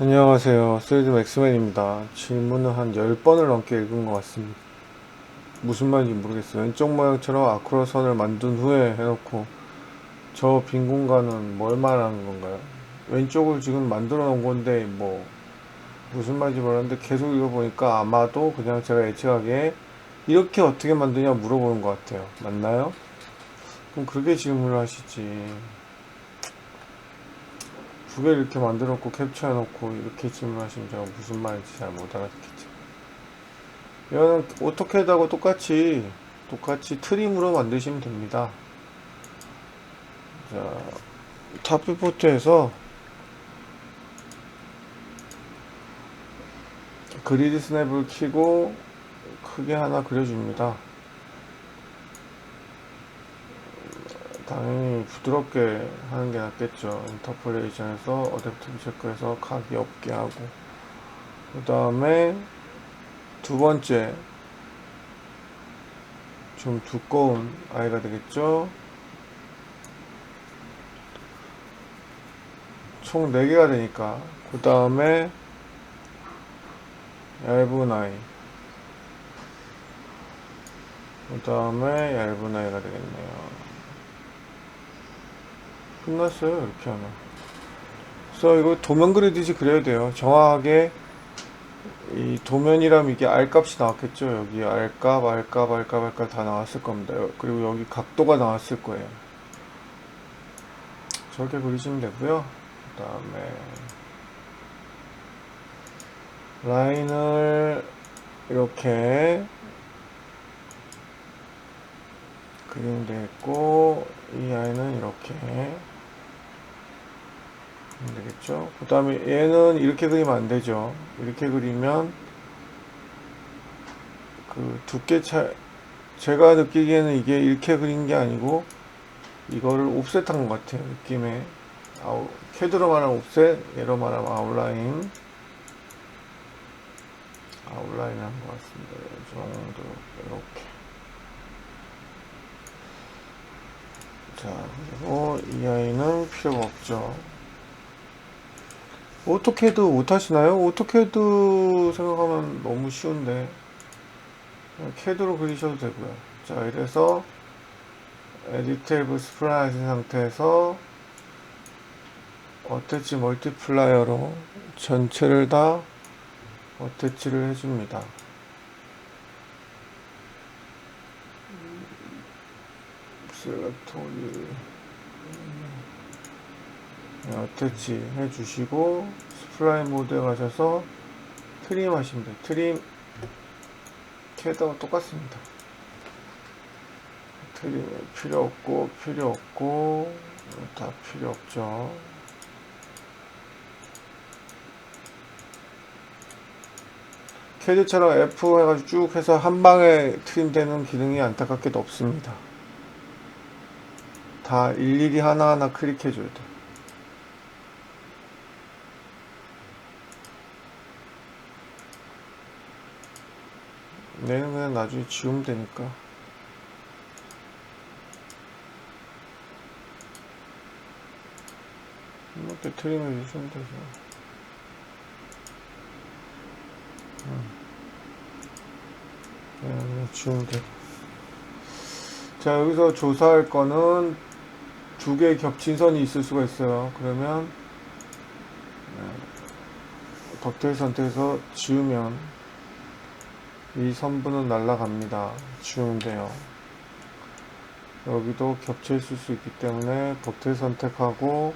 안녕하세요. 스웨드 맥스맨입니다. 질문을 한 10번을 넘게 읽은 것 같습니다. 무슨 말인지 모르겠어요. 왼쪽 모양처럼 아크로 선을 만든 후에 해놓고 저 빈 공간은 뭘 말하는 건가요? 왼쪽을 지금 만들어 놓은 건데 뭐 무슨 말인지 모르겠는데 계속 읽어보니까 아마도 그냥 제가 예측하기에 이렇게 어떻게 만드냐 물어보는 것 같아요. 맞나요? 그럼 그렇게 질문을 하시지. 두 개 이렇게 만들어 놓고 캡처해 놓고 이렇게 질문하시면 제가 무슨 말인지 잘 못 알아듣겠죠. 이거는 오토캐드하고 똑같이 똑같이 트림으로 만드시면 됩니다. 자, 탑뷰포트에서 그리드 스냅을 키고 크게 하나 그려줍니다. 당연히 부드럽게 하는 게 낫겠죠. 인터폴레이션에서 어댑티브 체크해서 각이 없게 하고 그 다음에 두 번째 좀 두꺼운 아이가 되겠죠. 총 4개가 되니까 그 다음에 얇은 아이 그 다음에 얇은 아이가 되겠네요. 끝났어요 이렇게 하면. 그래서 이거 도면 그리듯이 그려야 돼요. 정확하게 이 도면이라면 이게 R 값이 나왔겠죠? 여기 R 값, R 값, R 값, R 값 다 나왔을 겁니다. 그리고 여기 각도가 나왔을 거예요. 저렇게 그리시면 되고요. 그 다음에 라인을 이렇게 그리면 되겠고 이 아이는 이렇게 되겠죠? 그 다음에 얘는 이렇게 그리면 안 되죠. 이렇게 그리면 그 두께 차 제가 느끼기에는 이게 이렇게 그린 게 아니고 이거를 옵셋한 것 같아요. 느낌에 아우 캐드로 말하면 옵셋 얘로 말하면 아웃라인. 아웃라인 한 것 같습니다. 이 정도 이렇게 자, 그리고 이 아이는 필요가 없죠. 오토캐드 못하시나요? 오토캐드 생각하면 너무 쉬운데 캐드로 그리셔도 되고요. 자, 이래서 에디 테이블 스프라이 하신 상태에서 어태치 멀티플라이어로 전체를 다 어태치를 해줍니다. 셀렉터 어태치 해주시고 스프라이 모드에 가셔서 트림 하시면 돼요. 트림 캐드와 똑같습니다. 트림 필요 없고 필요 없고 다 필요 없죠. 캐드처럼 F 해가지고 쭉 해서 한 방에 트림되는 기능이 안타깝게도 없습니다 다 일일이 하나하나 클릭해줘야 돼. 얘는 그냥 나중에 지우면 되니까. 이렇게 트림해 주시면 되죠. 그냥 지우면 돼. 자, 여기서 조사할 거는 두 개의 겹친 선이 있을 수가 있어요. 그러면 덕테일 선택해서 지우면 이 선분은 날라갑니다. 지우면 돼요. 여기도 겹쳐 있을 수 있기 때문에 덕테일 선택하고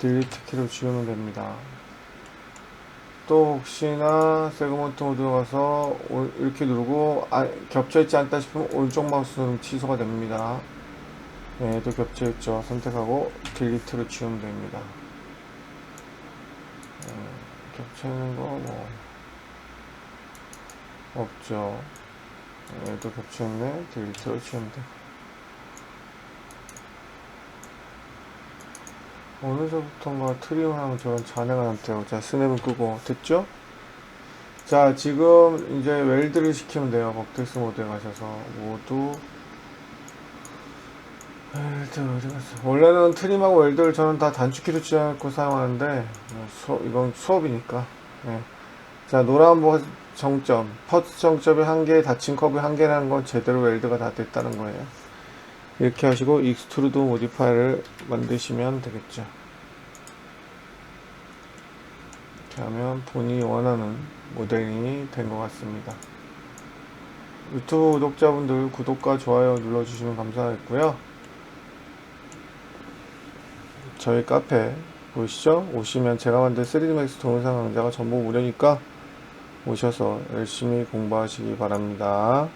딜리트 키로 지우면 됩니다. 또 혹시나 세그먼트 모드로 가서 오- 이렇게 누르고 아, 겹쳐있지 않다 싶으면 오른쪽 마우스 누르면 취소가 됩니다. 얘도 겹쳐있죠. 선택하고 딜리트로 지우면 됩니다. 예, 겹쳐있는 거 뭐 없죠. 얘도 겹쳐있네. 딜리트로 지우면 돼. 어느서부턴가 트림 하면 저런 잔해가 남대요. 자, 스냅은 끄고. 됐죠? 자, 지금 이제 웰드를 시키면 돼요. 버텍스 모드에 가셔서. 모두 웰드 어디 갔어? 원래는 트림하고 웰드를 저는 다 단축키로 지어놓고 사용하는데 어, 수, 이건 수업이니까. 예. 자 노란 버 정점. 퍼스 정점이 한 개 닫힌 컵이 한 개라는 건 제대로 웰드가 다 됐다는 거예요. 이렇게 하시고 익스트루드 모디파이를 만드시면 되겠죠. 이렇게 하면 본인이 원하는 모델이 된 것 같습니다. 유튜브 구독자분들 구독과 좋아요 눌러주시면 감사하겠고요 저희 카페 보이시죠? 오시면 제가 만든 3D 맥스 동영상 강좌가 전부 무료니까 오셔서 열심히 공부하시기 바랍니다.